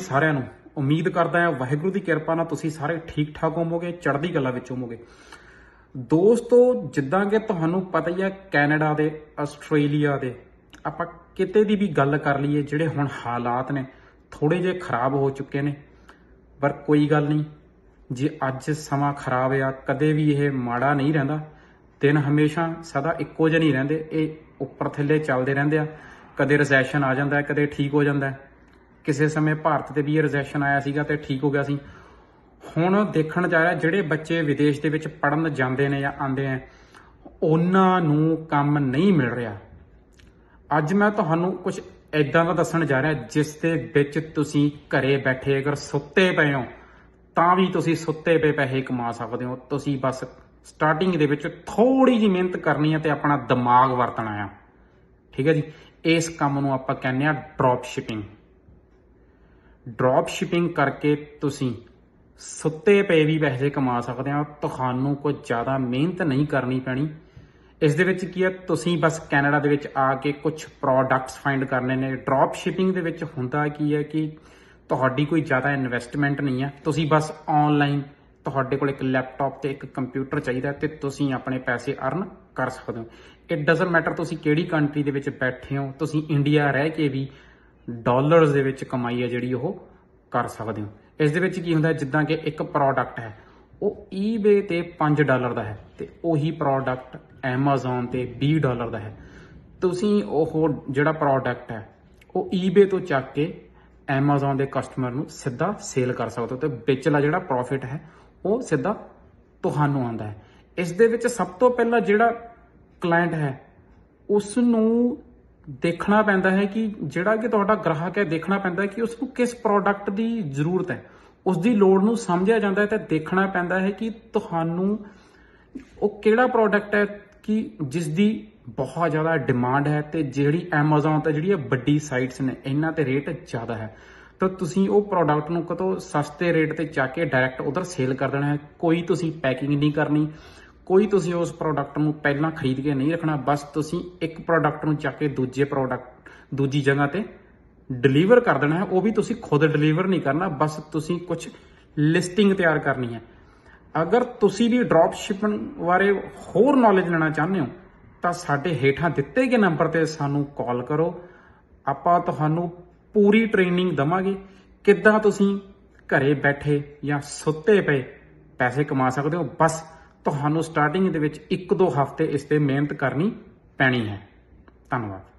ਸਾਰਿਆਂ ਨੂੰ ਉਮੀਦ ਕਰਦਾ ਹਾਂ, ਵਾਹਿਗੁਰੂ ਦੀ ਕਿਰਪਾ ਨਾਲ ਤੁਸੀਂ ਸਾਰੇ ਠੀਕ ਠਾਕ ਹੋਵੋਗੇ, ਚੜ੍ਹਦੀ ਕਲਾ ਵਿੱਚ ਹੋਵੋਗੇ। ਦੋਸਤੋ, ਜਿੱਦਾਂ ਕਿ ਤੁਹਾਨੂੰ ਪਤਾ ਹੀ ਹੈ, ਕੈਨੇਡਾ ਦੇ, ਆਸਟ੍ਰੇਲੀਆ ਦੇ, ਆਪਾਂ ਕਿਤੇ ਦੀ ਵੀ ਗੱਲ ਕਰ ਲਈਏ, ਜਿਹੜੇ ਹੁਣ ਹਾਲਾਤ ਨੇ ਥੋੜੇ ਜਿਹੇ ਖਰਾਬ ਹੋ ਚੁੱਕੇ ਨੇ। ਪਰ ਕੋਈ ਗੱਲ ਨਹੀਂ, ਜੇ ਅੱਜ ਸਮਾਂ ਖਰਾਬ ਆ, ਕਦੇ ਵੀ ਇਹ ਮਾੜਾ ਨਹੀਂ ਰਹਿੰਦਾ। ਦਿਨ ਹਮੇਸ਼ਾ ਸਦਾ ਇੱਕੋ ਜਿਹੇ ਨਹੀਂ ਰਹਿੰਦੇ, ਇਹ ਉੱਪਰ ਥੱਲੇ ਚੱਲਦੇ ਰਹਿੰਦੇ ਆ। ਕਦੇ ਰੈਸੈਸ਼ਨ ਆ ਜਾਂਦਾ, ਕਦੇ ਠੀਕ ਹੋ ਜਾਂਦਾ। ਕਿਸੇ ਸਮੇਂ ਭਾਰਤ ਤੇ ਵੀ ਇਹ ਰੈਸੈਸ਼ਨ ਆਇਆ ਸੀਗਾ ਤੇ ਠੀਕ ਹੋ ਗਿਆ ਸੀ। ਹੁਣ ਦੇਖਣ ਜਾ ਰਿਹਾ, ਜਿਹੜੇ ਬੱਚੇ ਵਿਦੇਸ਼ ਦੇ ਵਿੱਚ ਪੜਨ ਜਾਂਦੇ ਨੇ ਜਾਂ ਆਉਂਦੇ ਆ, ਉਹਨਾਂ ਨੂੰ ਕੰਮ ਨਹੀਂ ਮਿਲ ਰਿਹਾ। ਅੱਜ ਮੈਂ ਤੁਹਾਨੂੰ ਕੁਝ ਐਦਾਂ ਦਾ ਦੱਸਣ ਜਾ ਰਿਹਾ, ਜਿਸ ਦੇ ਵਿੱਚ ਤੁਸੀਂ ਘਰੇ ਬੈਠੇ ਅਗਰ ਸੁੱਤੇ ਪਏ ਹੋ, ਤਾਂ ਵੀ ਤੁਸੀਂ ਸੁੱਤੇ ਪਏ ਪੈਸੇ ਕਮਾ ਸਕਦੇ ਹੋ। ਤੁਸੀਂ ਬਸ ਸਟਾਰਟਿੰਗ ਦੇ ਵਿੱਚ ਥੋੜੀ ਜਿਹੀ ਮਿਹਨਤ ਕਰਨੀ ਹੈ ਤੇ ਆਪਣਾ ਦਿਮਾਗ ਵਰਤਣਾ ਆ। ਠੀਕ ਹੈ ਜੀ? ਇਸ ਕੰਮ ਨੂੰ ਆਪਾਂ ਕਹਿੰਦੇ ਆ ਡ੍ਰੌਪ ਸ਼ਿਪਿੰਗ ਡ੍ਰੌਪ ਸ਼ਿਪਿੰਗ ਕਰਕੇ ਤੁਸੀਂ ਸੁੱਤੇ ਪਏ ਵੀ ਪੈਸੇ ਕਮਾ ਸਕਦੇ ਹੋ। ਤੁਹਾਨੂੰ ਕੋਈ ਜ਼ਿਆਦਾ ਮਿਹਨਤ ਨਹੀਂ ਕਰਨੀ ਪੈਣੀ। ਇਸ ਦੇ ਵਿੱਚ ਕੀ ਹੈ ਤੁਸੀਂ ਬਸ ਕੈਨੇਡਾ ਦੇ ਵਿੱਚ ਆ ਕੇ ਕੁਝ ਪ੍ਰੋਡਕਟਸ ਫਾਈਂਡ ਕਰਨੇ ਨੇ। ਡ੍ਰੌਪ ਸ਼ਿਪਿੰਗ ਦੇ ਵਿੱਚ ਹੁੰਦਾ ਕੀ ਹੈ ਕਿ ਤੁਹਾਡੀ ਕੋਈ ਜ਼ਿਆਦਾ ਇਨਵੈਸਟਮੈਂਟ ਨਹੀਂ ਹੈ ਤੁਸੀਂ ਬਸ ਆਨਲਾਈਨ ਤੁਹਾਡੇ ਕੋਲ ਇੱਕ ਲੈਪਟਾਪ ਤੇ ਇੱਕ ਕੰਪਿਊਟਰ ਚਾਹੀਦਾ ਤੇ ਤੁਸੀਂ ਆਪਣੇ ਪੈਸੇ ਅਰਨ ਕਰ ਸਕਦੇ ਹੋ। ਇਟ ਡਸਨਟ ਮੈਟਰ ਤੁਸੀਂ ਕਿਹੜੀ ਕੰਟਰੀ ਦੇ ਵਿੱਚ ਬੈਠੇ ਹੋ। ਤੁਸੀਂ ਇੰਡੀਆ ਰਹਿ ਕੇ ਵੀ ਡਾਲਰਸ ਦੇ ਵਿੱਚ ਕਮਾਈ ਹੈ ਜਿਹੜੀ ਉਹ ਕਰ ਸਕਦੇ ਹੋ। ਇਸ ਦੇ ਵਿੱਚ ਕੀ ਹੁੰਦਾ ਜਿੱਦਾਂ ਕਿ ਇੱਕ ਪ੍ਰੋਡਕਟ ਹੈ, ਉਹ eBay ਤੇ 5 ਡਾਲਰ ਦਾ ਹੈ ਤੇ ਉਹੀ ਪ੍ਰੋਡਕਟ Amazon ਤੇ 20 ਡਾਲਰ ਦਾ ਹੈ। ਤੁਸੀਂ ਉਹ ਜਿਹੜਾ ਪ੍ਰੋਡਕਟ ਹੈ, ਉਹ eBay ਤੋਂ ਚੱਕ ਕੇ Amazon ਦੇ ਕਸਟਮਰ ਨੂੰ ਸਿੱਧਾ ਸੇਲ ਕਰ ਸਕਦੇ ਹੋ ਤੇ ਵਿਚਲਾ ਜਿਹੜਾ ਪ੍ਰੋਫਿਟ ਹੈ, ਉਹ ਸਿੱਧਾ ਤੁਹਾਨੂੰ ਆਉਂਦਾ ਹੈ। ਇਸ ਦੇ ਵਿੱਚ ਸਭ ਤੋਂ ਪਹਿਲਾਂ ਜਿਹੜਾ ਕਲਾਇੰਟ ਹੈ ਉਸ ਨੂੰ ਦੇਖਣਾ ਪੈਂਦਾ ਹੈ ਕਿ ਜਿਹੜਾ ਕਿ ਤੁਹਾਡਾ ਗ੍ਰਾਹਕ ਹੈ, ਦੇਖਣਾ ਪੈਂਦਾ ਹੈ ਕਿ ਉਸ ਨੂੰ ਕਿਸ ਪ੍ਰੋਡਕਟ ਦੀ ਜ਼ਰੂਰਤ ਹੈ। ਉਸ ਦੀ ਲੋੜ ਨੂੰ ਸਮਝਿਆ ਜਾਂਦਾ ਹੈ ਤੇ ਦੇਖਣਾ ਪੈਂਦਾ ਹੈ ਕਿ ਤੁਹਾਨੂੰ ਉਹ ਕਿਹੜਾ ਪ੍ਰੋਡਕਟ ਹੈ ਕਿ ਜਿਸ ਦੀ ਬਹੁਤ ਜ਼ਿਆਦਾ ਡਿਮਾਂਡ ਹੈ ਤੇ ਜਿਹੜੀ Amazon ਤੇ ਜਿਹੜੀ ਵੱਡੀ ਸਾਈਟਸ ਨੇ, ਇਹਨਾਂ ਤੇ ਰੇਟ ਜ਼ਿਆਦਾ ਹੈ। ਤਾਂ ਤੁਸੀਂ ਉਹ ਪ੍ਰੋਡਕਟ ਨੂੰ ਕਤੋਂ ਸਸਤੇ ਰੇਟ ਤੇ ਚੱਕ ਕੇ ਡਾਇਰੈਕਟ ਉਧਰ ਸੇਲ ਕਰ ਦੇਣਾ ਹੈ। ਕੋਈ ਤੁਸੀਂ ਪੈਕਿੰਗ ਨਹੀਂ ਕਰਨੀ। ਕੋਈ ਤੁਸੀਂ ਉਸ ਪ੍ਰੋਡਕਟ ਨੂੰ ਪਹਿਲਾਂ ਖਰੀਦ ਕੇ ਨਹੀਂ ਰੱਖਣਾ, ਬਸ ਤੁਸੀਂ ਇੱਕ ਪ੍ਰੋਡਕਟ ਨੂੰ ਚੱਕ ਕੇ ਦੂਜੇ ਪ੍ਰੋਡਕਟ ਦੂਜੀ ਜਗ੍ਹਾ ਤੇ ਡਿਲੀਵਰ ਕਰ ਦੇਣਾ ਹੈ। ਉਹ ਵੀ ਤੁਸੀਂ ਖੁਦ ਡਿਲੀਵਰ ਨਹੀਂ ਕਰਨਾ, ਬਸ ਤੁਸੀਂ ਕੁਝ ਲਿਸਟਿੰਗ ਤਿਆਰ ਕਰਨੀ ਹੈ। ਅਗਰ ਤੁਸੀਂ ਵੀ ਡ੍ਰੌਪ ਸ਼ਿਪਿੰਗ ਬਾਰੇ ਹੋਰ ਨੌਲੇਜ ਲੈਣਾ ਚਾਹੁੰਦੇ ਹੋ, ਤਾਂ ਸਾਡੇ ਹੇਠਾਂ ਦਿੱਤੇ ਗਏ ਨੰਬਰ ਤੇ ਸਾਨੂੰ ਕਾਲ ਕਰੋ। ਆਪਾਂ ਤੁਹਾਨੂੰ ਪੂਰੀ ਟ੍ਰੇਨਿੰਗ ਦਵਾਂਗੇ। ਕਿੱਦਾਂ ਤੁਸੀਂ ਘਰੇ ਬੈਠੇ ਜਾਂ ਸੁੱਤੇ ਪਏ ਪੈਸੇ ਕਮਾ ਸਕਦੇ ਹੋ, ਬਸ ਤੁਹਾਨੂੰ ਸਟਾਰਟਿੰਗ ਦੇ ਵਿੱਚ 1-2 ਹਫ਼ਤੇ ਇਸ ਤੇ ਮਿਹਨਤ ਕਰਨੀ ਪੈਣੀ ਹੈ। ਧੰਨਵਾਦ।